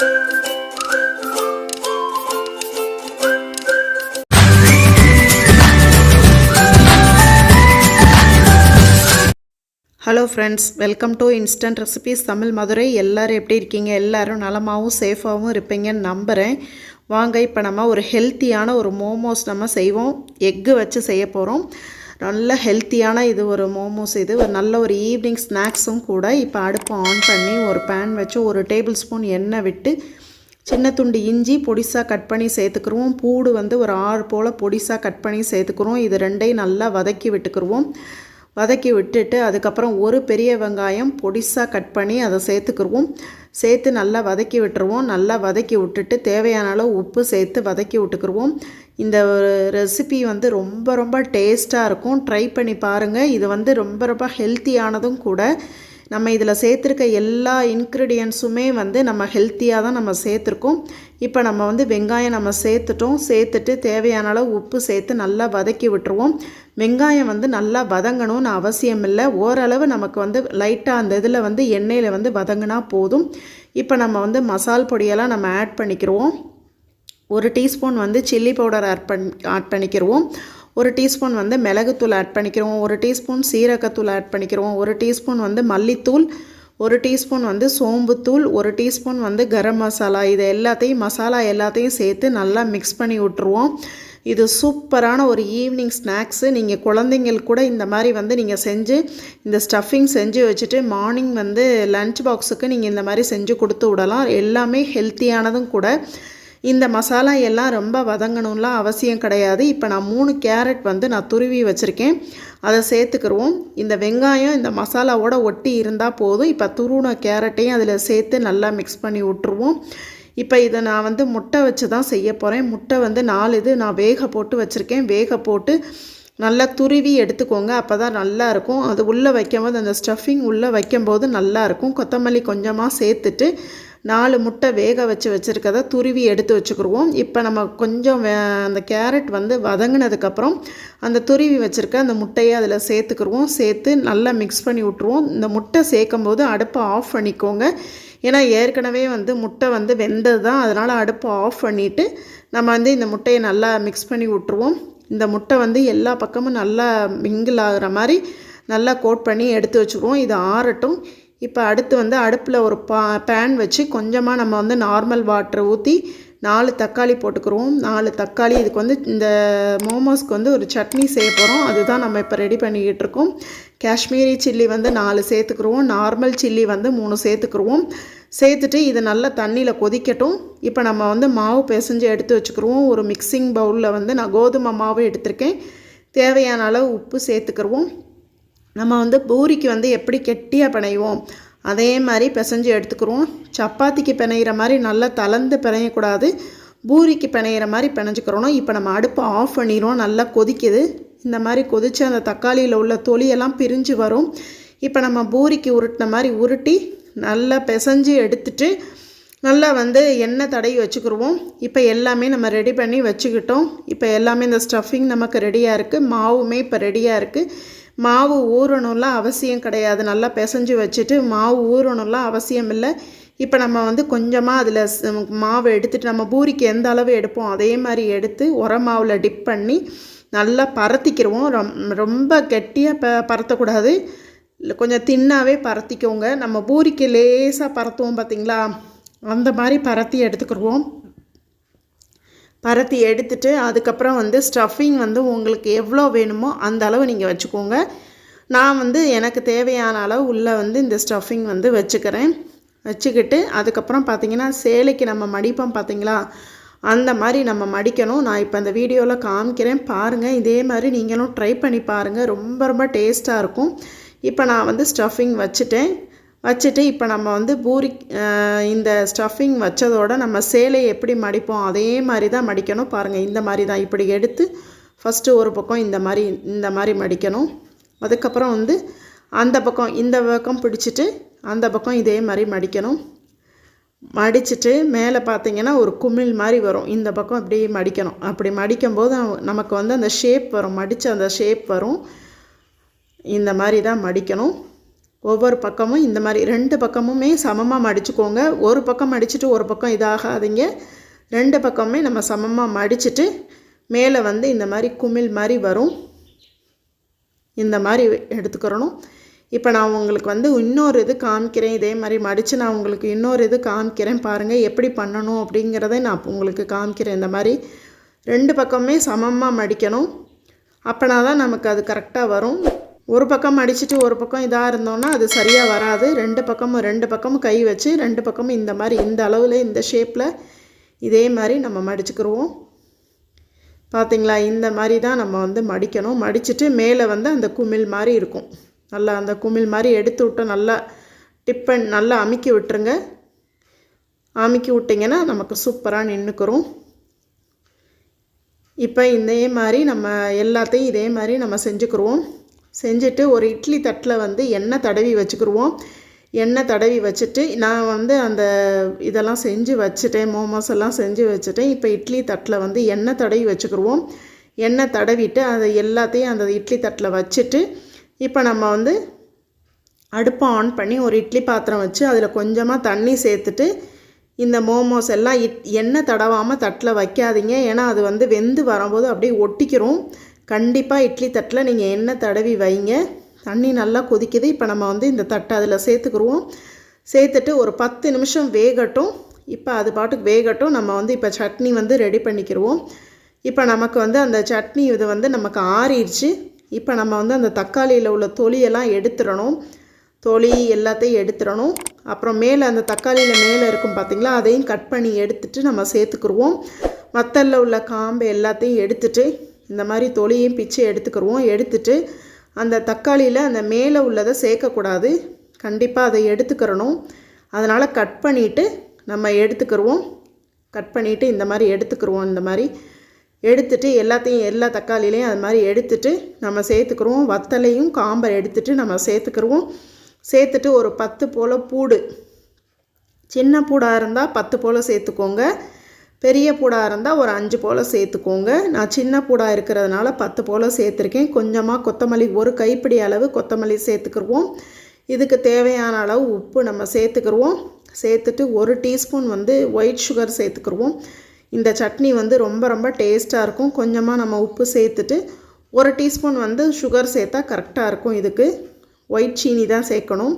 Hello friends welcome to instant recipes Tamil Madurai எல்லோரும் எப்படி இருக்கீங்க? எல்லோரும் நலமாகவும் சேஃபாகவும் இருப்பீங்கன்னு நம்புகிறேன் வாங்க இப்போ நம்ம ஒரு ஹெல்த்தியான ஒரு மோமோஸ் நம்ம செய்வோம். எக்கு வச்சு செய்ய போகிறோம் நல்ல ஹெல்த்தியான இது ஒரு மோமோஸ் இது ஒரு நல்ல ஒரு ஈவினிங் ஸ்நாக்ஸும் கூட இப்போ அடுப்பை ஆன் பண்ணி ஒரு பேன் வச்சு ஒரு டேபிள் ஸ்பூன் எண்ணெய் விட்டு சின்ன துண்டு இஞ்சி பொடிசாக கட் பண்ணி சேர்த்துக்குருவோம். பூடு வந்து ஒரு ஆறு போல் பொடிசாக கட் பண்ணி சேர்த்துக்குறோம் இது ரெண்டையும் நல்லா வதக்கி விட்டுக்குருவோம். வதக்கி விட்டுட்டு அதுக்கப்புறம் ஒரு பெரிய வெங்காயம் பொடிசாக கட் பண்ணி அதை சேர்த்துக்குருவோம். சேர்த்து நல்லா வதக்கி விட்டுருவோம். நல்லா வதக்கி விட்டுட்டு தேவையான அளவு உப்பு சேர்த்து வதக்கி விட்டுக்குருவோம். இந்த ரெசிபி வந்து ரொம்ப ரொம்ப டேஸ்ட்டாக இருக்கும். ட்ரை பண்ணி பாருங்கள் இது வந்து ரொம்ப ரொம்ப ஹெல்த்தியானதும் கூட. நம்ம இதில் சேர்த்துருக்க எல்லா இன்க்ரீடியன்ஸுமே வந்து நம்ம ஹெல்த்தியாக தான் நம்ம சேர்த்துருக்கோம். இப்போ நம்ம வந்து வெங்காயம் நம்ம சேர்த்துட்டோம். சேர்த்துட்டு தேவையான அளவு உப்பு சேர்த்து நல்லா வதக்கி விட்டுருவோம். வெங்காயம் வந்து நல்லா வதங்கணும்னு அவசியம் இல்லை. ஓரளவு நமக்கு வந்து லைட்டாக அந்த இதில் வந்து எண்ணெயில் வந்து வதங்கினா போதும். இப்போ நம்ம வந்து மசால் பொடியெல்லாம் நம்ம ஆட் பண்ணிக்கிறோம் ஒரு டீஸ்பூன் வந்து சில்லி பவுடர் ஆட் பண் ஆட் பண்ணிக்கிறோம் ஒரு டீஸ்பூன் வந்து மிளகுத்தூள் ஆட் பண்ணிக்கிறோம். ஒரு டீஸ்பூன் சீரகத்தூள் ஆட் பண்ணிக்கிறோம். ஒரு டீஸ்பூன் வந்து மல்லித்தூள் ஒரு டீஸ்பூன் வந்து சோம்புத்தூள் ஒரு டீஸ்பூன் வந்து கரம் மசாலா. இது எல்லாத்தையும் மசாலா எல்லாத்தையும் சேர்த்து நல்லா மிக்ஸ் பண்ணி விட்ருவோம் இது சூப்பரான ஒரு ஈவினிங் ஸ்நாக்ஸு நீங்கள் குழந்தைங்களுக்கு கூட இந்த மாதிரி வந்து நீங்கள் செஞ்சு இந்த ஸ்டஃபிங் செஞ்சு வச்சுட்டு மார்னிங் வந்து லன்ச் பாக்ஸுக்கு நீங்கள் இந்த மாதிரி செஞ்சு கொடுத்து விடலாம். எல்லாமே ஹெல்த்தியானதும் கூட. இந்த மசாலா எல்லாம் ரொம்ப வதங்கணும்லாம் அவசியம் கிடையாது. இப்போ நான் மூணு கேரட் வந்து நான் துருவி வச்சுருக்கேன். அதை சேர்த்துக்கிடுவோம் இந்த வெங்காயம் இந்த மசாலாவோட ஒட்டி இருந்தால் போதும். இப்போ துருவின கேரட்டையும் அதில் சேர்த்து நல்லா மிக்ஸ் பண்ணி விட்ருவோம் இப்போ இதை நான் வந்து முட்டை வச்சு தான் செய்ய போகிறேன் முட்டை வந்து நாலு இது நான் வேக போட்டு வச்சுருக்கேன். வேக போட்டு நல்லா துருவி எடுத்துக்கோங்க. அப்போ தான் நல்லாயிருக்கும் அது உள்ளே வைக்கும்போது அந்த ஸ்டஃபிங் உள்ளே வைக்கும்போது நல்லாயிருக்கும் கொத்தமல்லி கொஞ்சமாக சேர்த்துட்டு நாலு முட்டை வேக வச்சு வச்சுருக்கத துருவி எடுத்து வச்சுக்கிடுவோம் இப்போ நம்ம கொஞ்சம் அந்த கேரட் வந்து வதங்கினதுக்கப்புறம் அந்த துருவி வச்சுருக்க அந்த முட்டையை அதில் சேர்த்துக்கிடுவோம் சேர்த்து நல்லா மிக்ஸ் பண்ணி விட்ருவோம் இந்த முட்டை சேர்க்கும் போது அடுப்பை ஆஃப் பண்ணிக்கோங்க. ஏன்னா ஏற்கனவே வந்து முட்டை வந்து வெந்தது தான் அதனால் அடுப்பை ஆஃப் பண்ணிவிட்டு நம்ம வந்து இந்த முட்டையை நல்லா மிக்ஸ் பண்ணி விட்ருவோம் இந்த முட்டை வந்து எல்லா பக்கமும் நல்லா மிங்கிள் ஆகிற மாதிரி நல்லா கோட் பண்ணி எடுத்து வச்சுருவோம் இது ஆறட்டும். இப்போ அடுத்து வந்து அடுப்பில் ஒரு பா பேன் வச்சு கொஞ்சமாக நம்ம வந்து நார்மல் வாட்டர் ஊற்றி நாலு தக்காளி போட்டுக்கிறோம். நாலு தக்காளி இதுக்கு வந்து இந்த மோமோஸ்க்கு வந்து ஒரு சட்னி செய்ய போகிறோம் அதுதான் நம்ம இப்போ ரெடி பண்ணிக்கிட்டு இருக்கோம். காஷ்மீரி சில்லி வந்து நாலு சேர்த்துக்குருவோம் நார்மல் சில்லி வந்து மூணு சேர்த்துக்குருவோம் சேர்த்துட்டு இது நல்லா தண்ணியில் கொதிக்கட்டும். இப்போ நம்ம வந்து மாவு பிசைஞ்சு எடுத்து வச்சுக்கிருவோம் ஒரு மிக்சிங் பவுலில் வந்து நான் கோதுமை மாவு எடுத்திருக்கேன். தேவையான அளவு உப்பு சேர்த்துக்கிருவோம் நம்ம வந்து பூரிக்கு வந்து எப்படி கெட்டியாக பிணைவோம்? அதே மாதிரி பிசைஞ்சு எடுத்துக்கிறோம் சப்பாத்திக்கு பிணையிற மாதிரி நல்லா தளர்ந்து பிணையக்கூடாது. பூரிக்கு பிணையிற மாதிரி பிணைஞ்சிக்கிறோம் இப்போ நம்ம அடுப்பை ஆஃப் பண்ணிடுவோம் நல்லா கொதிக்குது. இந்த மாதிரி கொதித்து அந்த தக்காளியில் உள்ள தொலியெல்லாம் பிரிஞ்சு வரும். இப்போ நம்ம பூரிக்கு உருட்டின மாதிரி உருட்டி நல்லா பிசைஞ்சு எடுத்துட்டு நல்லா வந்து எண்ணெய் தடவி வச்சுக்கிடுவோம் இப்போ எல்லாமே நம்ம ரெடி பண்ணி வச்சுக்கிட்டோம். இப்போ எல்லாமே இந்த ஸ்டஃபிங் நமக்கு ரெடியாக இருக்குது மாவுமே இப்போ ரெடியாக இருக்குது மாவு ஊறணும்லாம் அவசியம் கிடையாது. நல்லா பிசைஞ்சு வச்சுட்டு மாவு ஊறணும்லாம் அவசியம் இல்லை இப்போ நம்ம வந்து கொஞ்சமாக அதில் மாவு எடுத்துகிட்டு நம்ம பூரிக்கு எந்த அளவு எடுப்போம் அதே மாதிரி எடுத்து உர மாவில் டிப் பண்ணி நல்லா பரத்திக்கிடுவோம் ரொம் ரொம்ப கெட்டியாக ப பரத்தக்கூடாது. கொஞ்சம் தின்னாவே பரத்திக்கோங்க. நம்ம பூரிக்கு லேசாக பரத்துவோம் பார்த்திங்களா அந்த மாதிரி பரத்தி எடுத்துக்கிடுவோம் பரத்தி எடுத்துட்டு அதுக்கப்புறம் வந்து ஸ்டஃபிங் வந்து உங்களுக்கு எவ்வளோ வேணுமோ அந்த அளவு நீங்கள் வச்சுக்கோங்க. நான் வந்து எனக்கு தேவையான அளவு உள்ளே வந்து இந்த ஸ்டஃபிங் வந்து வச்சுக்கிறேன். வச்சுக்கிட்டு அதுக்கப்புறம் பார்த்திங்கன்னா சேலைக்கு நம்ம மடிப்போம் பார்த்திங்களா அந்த மாதிரி நம்ம மடிக்கணும். நான் இப்போ அந்த வீடியோவில் காமிக்கிறேன். பாருங்கள் இதே மாதிரி நீங்களும் ட்ரை பண்ணி பாருங்கள் ரொம்ப ரொம்ப டேஸ்ட்டாக இருக்கும். இப்போ நான் வந்து ஸ்டஃபிங் வச்சுட்டேன். வச்சுட்டு இப்போ நம்ம வந்து பூரி இந்த ஸ்டஃபிங் வச்சதோட நம்ம சேலையை எப்படி மடிப்போம் அதே மாதிரி தான் மடிக்கணும். பாருங்கள் இந்த மாதிரி தான் இப்படி எடுத்து ஃபஸ்ட்டு ஒரு பக்கம் இந்த மாதிரி இந்த மாதிரி மடிக்கணும். அதுக்கப்புறம் வந்து அந்த பக்கம் இந்த பக்கம் பிடிச்சிட்டு அந்த பக்கம் இதே மாதிரி மடிக்கணும். மடிச்சுட்டு மேலே பார்த்தீங்கன்னா ஒரு குமிழ் மாதிரி வரும். இந்த பக்கம் அப்படியே மடிக்கணும். அப்படி மடிக்கும்போது நமக்கு வந்து அந்த ஷேப் வரும். மடித்து அந்த ஷேப் வரும். இந்த மாதிரி தான் மடிக்கணும். ஒவ்வொரு பக்கமும் இந்த மாதிரி ரெண்டு பக்கமுமே சமமாக மடிச்சுக்கோங்க. ஒரு பக்கம் மடிச்சுட்டு ஒரு பக்கம் இதாகாதீங்க. ரெண்டு பக்கமுமே நம்ம சமமாக மடிச்சுட்டு மேலே வந்து இந்த மாதிரி குமிழ் மாதிரி வரும். இந்த மாதிரி எடுத்துக்கிறணும். இப்போ நான் உங்களுக்கு வந்து இன்னொரு இது காமிக்கிறேன். இதே மாதிரி மடித்து நான் உங்களுக்கு இன்னொரு இது காமிக்கிறேன். பாருங்கள் எப்படி பண்ணணும் அப்படிங்கிறத நான் உங்களுக்கு காமிக்கிறேன். இந்த மாதிரி ரெண்டு பக்கமே சமமாக மடிக்கணும். அப்போனா தான் நமக்கு அது கரெக்டாக வரும். ஒரு பக்கம் அடிச்சுட்டு ஒரு பக்கம் இதாக இருந்தோன்னா அது சரியாக வராது. ரெண்டு பக்கமும் ரெண்டு பக்கமும் கை வச்சு ரெண்டு பக்கமும் இந்த மாதிரி இந்த அளவில் இந்த ஷேப்பில் இதே மாதிரி நம்ம மடிச்சுக்கிருவோம். பார்த்திங்களா இந்த மாதிரி தான் நம்ம வந்து மடிக்கணும். மடிச்சுட்டு மேலே வந்து அந்த குமிழ் மாதிரி இருக்கும். நல்லா அந்த குமிழ் மாதிரி எடுத்து விட்டோம் நல்லா டிப்பன் நல்லா அமுக்கி விட்டுருங்க. அமுக்கி விட்டிங்கன்னா நமக்கு சூப்பராக நின்றுக்கிறோம் இப்போ இதே மாதிரி நம்ம எல்லாத்தையும் இதே மாதிரி நம்ம செஞ்சுக்கிருவோம். செஞ்சுட்டு ஒரு இட்லி தட்டில் வந்து எண்ணெய் தடவி வச்சுக்கிருவோம். எண்ணெய் தடவி வச்சுட்டு நான் வந்து அந்த இதெல்லாம் செஞ்சு வச்சுட்டேன். மோமோஸ் எல்லாம் செஞ்சு வச்சுட்டேன். இப்போ இட்லி தட்டில் வந்து எண்ணெய் தடவி வச்சுக்கிருவோம். எண்ணெய் தடவிட்டு அதை எல்லாத்தையும் அந்த இட்லி தட்டில் வச்சுட்டு இப்போ நம்ம வந்து அடுப்பை ஆன் பண்ணி ஒரு இட்லி பாத்திரம் வச்சு அதில் கொஞ்சமாக தண்ணி சேர்த்துட்டு இந்த மோமோஸ் எல்லாம் இட் எண்ணெய் தடவாமல் தட்டில் வைக்காதீங்க. ஏன்னா அது வந்து வெந்து வரும்போது அப்படியே ஒட்டிக்கிறோம் கண்டிப்பாக இட்லி தட்டில் நீங்கள் எண்ணெய் தடவி வைங்க. தண்ணி நல்லா கொதிக்குது. இப்போ நம்ம வந்து இந்த தட்டை அதில் சேர்த்துக்குருவோம். சேர்த்துட்டு ஒரு பத்து நிமிஷம் வேகட்டும். இப்போ அது பாட்டுக்கு வேகட்டும். நம்ம வந்து இப்போ சட்னி வந்து ரெடி பண்ணிக்கிடுவோம் இப்போ நமக்கு வந்து அந்த சட்னி இது வந்து நமக்கு ஆறிடுச்சு. இப்போ நம்ம வந்து அந்த தக்காளியில் உள்ள தொலியெல்லாம் எடுத்துடணும். தொலி எல்லாத்தையும் எடுத்துடணும். அப்புறம் மேலே அந்த தக்காளியில் மேலே இருக்கும் பார்த்திங்களா அதையும் கட் பண்ணி எடுத்துட்டு நம்ம சேர்த்துக்குருவோம். மத்தலில் உள்ள காம்பு எல்லாத்தையும் எடுத்துட்டு இந்த மாதிரி தொலியும் பிச்சு எடுத்துக்கிடுவோம் எடுத்துட்டு அந்த தக்காளியில் அந்த மேலே உள்ளதை சேர்க்கக்கூடாது. கண்டிப்பாக அதை எடுத்துக்கிறணும் அதனால் கட் பண்ணிவிட்டு நம்ம எடுத்துக்கிடுவோம் கட் பண்ணிவிட்டு இந்த மாதிரி எடுத்துக்கிடுவோம் இந்த மாதிரி எடுத்துட்டு எல்லாத்தையும் எல்லா தக்காளிலையும் அது மாதிரி எடுத்துட்டு நம்ம சேர்த்துக்கிடுவோம் வத்தலையும் காம்பை எடுத்துட்டு நம்ம சேர்த்துக்கிடுவோம் சேர்த்துட்டு ஒரு பத்து போல் பூடு. சின்ன பூடாக இருந்தால் பத்து போல் சேர்த்துக்கோங்க. பெரிய பூடாக இருந்தால் ஒரு அஞ்சு போல் சேர்த்துக்கோங்க. நான் சின்ன பூடாக இருக்கிறதுனால பத்து போல் சேர்த்துருக்கேன். கொஞ்சமாக கொத்தமல்லி ஒரு கைப்பிடி அளவு கொத்தமல்லி சேர்த்துக்கிடுவோம் இதுக்கு தேவையான அளவு உப்பு நம்ம சேர்த்துக்கிடுவோம் சேர்த்துட்டு ஒரு டீஸ்பூன் வந்து ஒயிட் சுகர் சேர்த்துக்கிடுவோம் இந்த சட்னி வந்து ரொம்ப ரொம்ப டேஸ்ட்டாக இருக்கும். கொஞ்சமாக நம்ம உப்பு சேர்த்துட்டு ஒரு டீஸ்பூன் வந்து சுகர் சேர்த்தா கரெக்டாக இருக்கும் இதுக்கு. ஒயிட் சீனி தான் சேர்க்கணும்.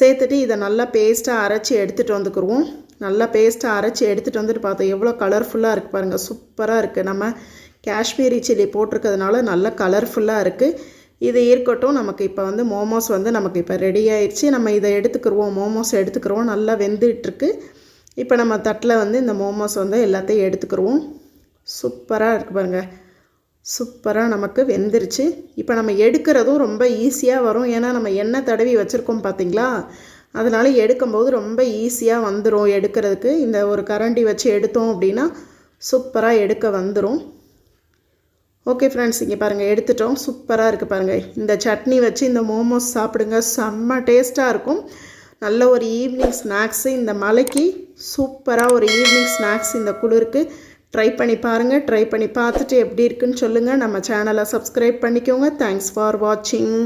சேர்த்துட்டு இதை நல்லா பேஸ்ட்டாக அரைச்சி எடுத்துகிட்டு வந்துக்கிடுவோம் நல்லா பேஸ்ட்டாக அரைச்சி எடுத்துகிட்டு வந்துட்டு பார்த்தோம் எவ்வளோ கலர்ஃபுல்லாக இருக்குது பாருங்கள் சூப்பராக இருக்குது நம்ம காஷ்மீரி சில்லி போட்டிருக்கிறதுனால நல்லா கலர்ஃபுல்லாக இருக்குது இது இருக்கட்டும் நமக்கு இப்போ வந்து மோமோஸ் வந்து நமக்கு இப்போ ரெடி ஆயிடுச்சு நம்ம இதை எடுத்துக்கிடுவோம் மோமோஸ் எடுத்துக்கிறோம் நல்லா வெந்துட்டுருக்கு இப்போ நம்ம தட்டில் வந்து இந்த மோமோஸ் வந்து எல்லாத்தையும் எடுத்துக்கிடுவோம் சூப்பராக இருக்குது பாருங்கள் சூப்பராக நமக்கு வெந்துருச்சு. இப்போ நம்ம எடுக்கிறதும் ரொம்ப ஈஸியாக வரும். ஏன்னா நம்ம எண்ணெய் தடவி வச்சுருக்கோம் பார்த்திங்களா அதனால் எடுக்கும்போது ரொம்ப ஈஸியாக வந்துடும் எடுக்கிறதுக்கு இந்த ஒரு கரண்டி வச்சு எடுத்தோம் அப்படின்னா சூப்பராக எடுக்க வந்துடும் ஓகே ஃப்ரெண்ட்ஸ் இங்கே பாருங்கள் எடுத்துட்டோம். சூப்பராக இருக்குது பாருங்கள் இந்த சட்னி வச்சு இந்த மோமோஸ் சாப்பிடுங்க. செம்ம டேஸ்ட்டாக இருக்கும். நல்ல ஒரு ஈவினிங் ஸ்நாக்ஸு இந்த மலைக்கு சூப்பராக ஒரு ஈவினிங் ஸ்நாக்ஸ் இந்த குளிருக்கு. ட்ரை பண்ணி பாருங்கள் ட்ரை பண்ணி பார்த்துட்டு எப்படி இருக்குன்னு சொல்லுங்கள் நம்ம சேனலை சப்ஸ்கிரைப் பண்ணிக்கோங்க. தேங்க்ஸ் ஃபார் வாட்சிங்